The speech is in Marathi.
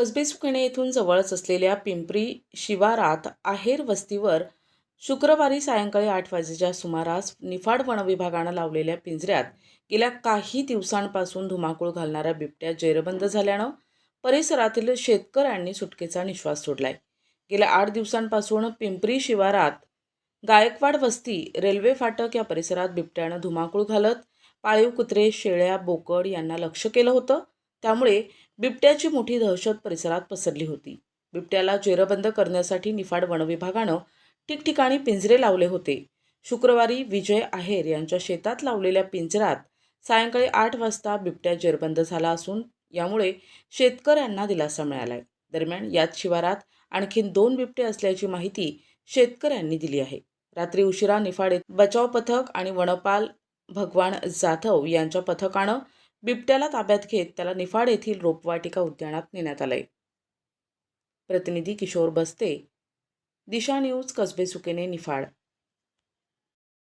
कसबे सुकणे येथून जवळच असलेल्या पिंपरी शिवारात आहेर वस्तीवर शुक्रवारी सायंकाळी आठ वाजेच्या सुमारास निफाड वनविभागानं लावलेल्या पिंजऱ्यात गेल्या काही दिवसांपासून धुमाकूळ घालणाऱ्या बिबट्या जेरबंद झाल्यानं परिसरातील शेतकऱ्यांनी सुटकेचा निश्वास सोडलाय. गेल्या आठ दिवसांपासून पिंपरी शिवारात गायकवाड वस्ती रेल्वे फाटक या परिसरात बिबट्यानं धुमाकूळ घालत पाळीव कुत्रे शेळ्या बोकड यांना लक्ष केलं होतं. त्यामुळे बिबट्याची मोठी दहशत परिसरात पसरली होती. बिबट्याला जेरबंद करण्यासाठी निफाड वनविभागानं ठिकठिकाणी पिंजरे लावले होते. शुक्रवारी विजय आहेर यांच्या शेतात लावलेल्या पिंजऱ्यात सायंकाळी आठ वाजता बिबट्या जेरबंद झाला असून यामुळे शेतकऱ्यांना दिलासा मिळालाय. दरम्यान याच शिवारात आणखीन दोन बिबटे असल्याची माहिती शेतकऱ्यांनी दिली आहे. रात्री उशिरा निफाड बचाव पथक आणि वनपाल भगवान जाधव यांच्या पथकानं बिबट्याला ताब्यात घेत त्याला निफाड येथील रोपवाटिका उद्यानात नेण्यात आलंय. प्रतिनिधी किशोर बस्ते दिशा न्यूज कसबे सुकेने निफाड.